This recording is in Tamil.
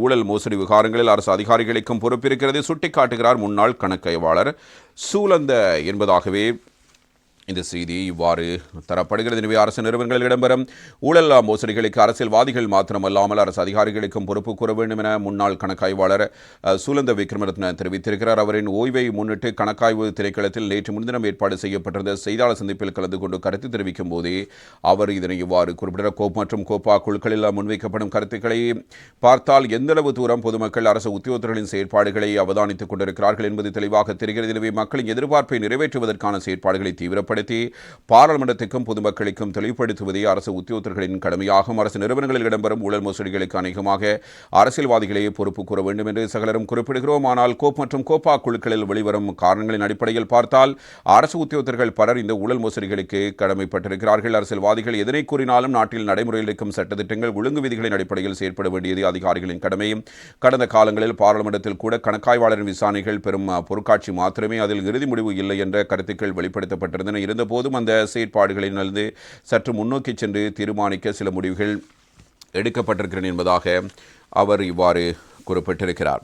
ஊழல் மோசடி விவகாரங்களில் அரசு அதிகாரிகளுக்கும் பொறுப்பிருக்கிறது. சுட்டிக்காட்டுகிறார் முன்னாள் கணக்கைவாளர் சூலந்த என்பதாகவே இந்த செய்தி இவ்வாறு தரப்படுகிறது. எனவே அரசு நிறுவனங்களில் இடம்பெறும் ஊழல் மோசடிகளுக்கு அரசியல்வாதிகள் மாத்திரமல்லாமல் அரசு அதிகாரிகளுக்கும் பொறுப்பு கூற வேண்டும் என முன்னாள் கணக்காய்வாளர் சுலந்த சூலந்த விக்ரமரத்ன தெரிவித்திருக்கிறார். அவரின் ஓய்வை முன்னிட்டு கணக்காய்வு திரைக்களத்தில் நேற்று முன்தினம் ஏற்பாடு செய்யப்பட்டிருந்த செய்தியாளர் சந்திப்பில் கலந்து கொண்டு கருத்து தெரிவிக்கும் போதே அவர் இதனை இவ்வாறு குறிப்பிட்டார். கோப் மற்றும் கோப்பா குழுக்களில் முன்வைக்கப்படும் கருத்துக்களை பார்த்தால் எந்தளவு தூரம் பொதுமக்கள் அரசு உத்தியோகத்தர்களின் செயற்பாடுகளை அவதானித்துக் கொண்டிருக்கிறார்கள் என்பது தெளிவாக தெரிகிறது. எனவே மக்களின் எதிர்பார்ப்பை நிறைவேற்றுவதற்கான செயற்பாடுகளை தீவிரப்படுத்த பாராளுமன்றத்துக்கும் பொதுமக்களுக்கும் தெளிவுபடுத்துவதே அரசு உத்தியோகத்தர்களின் கடமையாகும். அரசு நிறுவனங்களில் இடம்பெறும் ஊழல் மோசடிகளுக்கு அநேகமாக அரசியல்வாதிகளே பொறுப்பு கூற வேண்டும் என்று சகலரும் குறிப்பிடுகிறோம். ஆனால் கோப் மற்றும் கோப்பா குழுக்களில் வெளிவரும் காரணங்களின் அடிப்படையில் பார்த்தால் அரசு உத்தியோகத்தர்கள் பலர் இந்த ஊழல் மோசடிகளுக்கு கடமைப்பட்டிருக்கிறார்கள். அரசியல்வாதிகள் எதனை கூறினாலும் நாட்டில் நடைமுறையில் இருக்கும் சட்டத்திட்டங்கள் ஒழுங்கு விதிகளின் அடிப்படையில் செயற்பட வேண்டியது அதிகாரிகளின் கடமையும். கடந்த காலங்களில் பாராளுமன்றத்தில் கூட கணக்காய்வாளரின் விசாரணைகள் பெரும் பொருட்காட்சி மாத்திரமே அதில் இறுதி முடிவு இல்லை என்ற கருத்துக்கள் வெளிப்படுத்தப்பட்டிருந்தன. இருந்தபோதும் அந்த செயற்பாடுகளிலிருந்து சற்று முன்னோக்கி சென்று தீர்மானிக்க சில முடிவுகள் எடுக்கப்பட்டிருக்கிறேன் என்பதாக அவர் இவ்வாறு குறிப்பிட்டிருக்கிறார்.